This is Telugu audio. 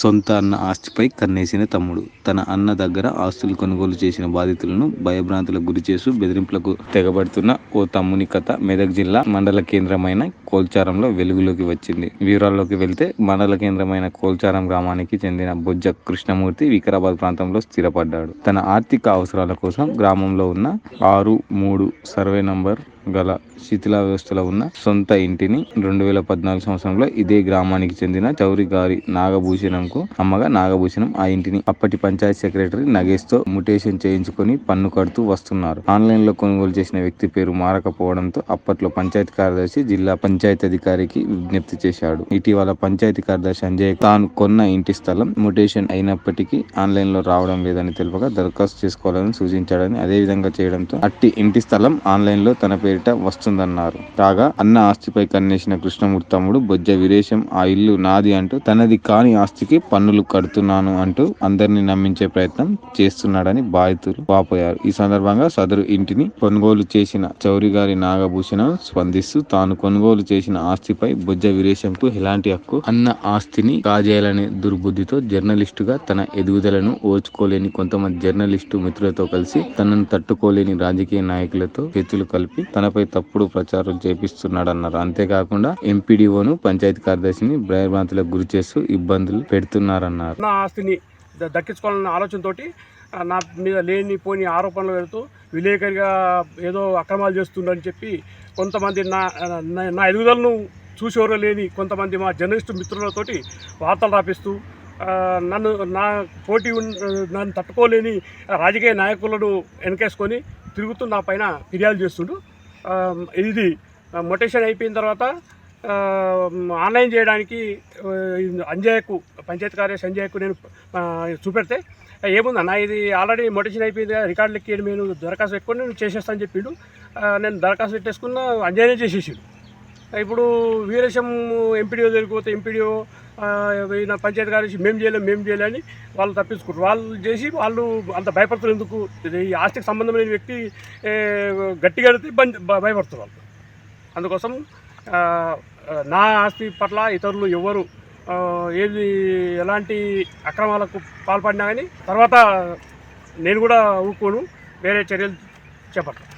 సొంత అన్న ఆస్తిపై కన్నేసిన తమ్ముడు. తన అన్న దగ్గర ఆస్తులు కొనుగోలు చేసిన బాధితులను భయభ్రాంతులకు గురి చేస్తూ బెదిరింపులకు తెగబడుతున్న ఓ తమ్ముని కథ మెదక్ జిల్లా మండల కేంద్రమైన కోల్చారంలో వెలుగులోకి వచ్చింది. వివరాల్లోకి వెళ్తే మండల కేంద్రమైన కోల్చారం గ్రామానికి చెందిన బొజ్జ కృష్ణమూర్తి వికారాబాద్ ప్రాంతంలో స్థిరపడ్డాడు. తన ఆర్థిక అవసరాల కోసం గ్రామంలో ఉన్న ఆరు మూడు సర్వే నంబర్ గల శిథిలావస్థలో ఉన్న సొంత ఇంటిని రెండు వేల పద్నాలుగు సంవత్సరంలో ఇదే గ్రామానికి చెందిన చౌరి గారి నాగభూషణంకు అమ్మగా నాగభూషణం ఆ ఇంటిని అప్పటి పంచాయత్ సెక్రటరీ నగేష్తో ముటేషన్ చేయించుకొని పన్ను కడుతూ వస్తున్నారు. ఆన్లైన్లో కొనుగోలు చేసిన వ్యక్తి పేరు మారకపోవడంతో అప్పట్లో పంచాయతీ కార్యదర్శి జిల్లా పంచాయతీ అధికారికి విజ్ఞప్తి చేశాడు. ఇటీవల పంచాయతీ కార్యదర్శి సంజయ్ తాను కొన్న ఇంటి స్థలం ముటేషన్ అయినప్పటికీ ఆన్లైన్లో రావడం లేదని తెలుపగా దరఖాస్తు చేసుకోవాలని సూచించాడని అదే విధంగా చేయడంతో అట్టి ఇంటి స్థలం ఆన్లైన్లో తన పేరిట వస్తుందన్నారు. కాగా అన్న ఆస్తిపై కన్నేసిన కృష్ణమూర్తి తమ్ముడు బొజ్జ వీరేశం ఆ ఇల్లు నాది అంటూ తనది కాని ఆస్తికి పన్నులు కడుతున్నాను అంటూ అందరినీ నమ్మించే ప్రయత్నం చేస్తున్నాడని బాధితులు వాపోయారు. ఈ సందర్భంగా సదరు ఇంటిని కొనుగోలు చేసిన చౌరి గారి నాగభూషణం స్పందిస్తూ తాను కొనుగోలు చేసిన ఆస్తిపై బొజ్జ వీరేశంకు ఎలాంటి హక్కు? అన్న ఆస్తిని కాజేయాలనే దుర్బుద్ధితో జర్నలిస్టుగా తన ఎదుగుదలను ఓచుకోలేని కొంతమంది జర్నలిస్టు మిత్రులతో కలిసి తనను తట్టుకోలేని రాజకీయ నాయకులతో చేతులు కలిపి తన తనపై తప్పుడు ప్రచారం చేపిస్తున్నాడన్నారు. అంతేకాకుండా ఎంపీడీఓను పంచాయతీ కార్యదర్శిని భయభ్రాంతులకు గురి చేస్తూ ఇబ్బందులు పెడుతున్నారన్నారు. నా ఆస్తిని దక్కించుకోవాలన్న ఆలోచనతో నా మీద లేని పోని ఆరోపణలు పెడుతూ విలేకరిగా ఏదో అక్రమాలు చేస్తుండని చెప్పి కొంతమంది నా నా- ఎదుగుదలను చూసేవారు లేని కొంతమంది మా జర్నలిస్టు మిత్రులతోటి వార్తలు రాపిస్తూ నన్ను నా పోటీ నన్ను తట్టుకోలేని రాజకీయ నాయకులను వెనకేసుకొని తిరుగుతూ నా పైన ఫిర్యాదు చేస్తుండు. ఇది మొటేషన్ అయిపోయిన తర్వాత ఆన్లైన్ చేయడానికి అంజయ్యకు పంచాయత్ కార్య సంజయ్కు నేను చూపెడితే ఏముంది అన్న ఇది ఆల్రెడీ మొటేషన్ అయిపోయింది కదా నేను దరఖాస్తు పెట్టుకొని నేను చేసేస్తాను చెప్పిండు. నేను దరఖాస్తు పెట్టేసుకున్న అంజయ్యనే చేసేసిండు. ఇప్పుడు వీరేశం ఎంపీడీఓ దగ్గరికి పోతే ఎంపీడీఓ నా పంచాయతీ కార్యదర్శి మేము చేయలేం మేము చేయలేని వాళ్ళు తప్పించుకుంటారు. వాళ్ళు చేసి వాళ్ళు అంత భయపడుతున్నారు ఎందుకు? ఈ ఆస్తికి సంబంధం లేని వ్యక్తి గట్టిగా అడితే భయపడుతారు వాళ్ళు. అందుకోసం నా ఆస్తి పట్ల ఇతరులు ఎవరు ఏది ఎలాంటి అక్రమాలకు పాల్పడినా కానీ తర్వాత నేను కూడా ఊరుకోను. వేరే చర్యలు చేపట్టాను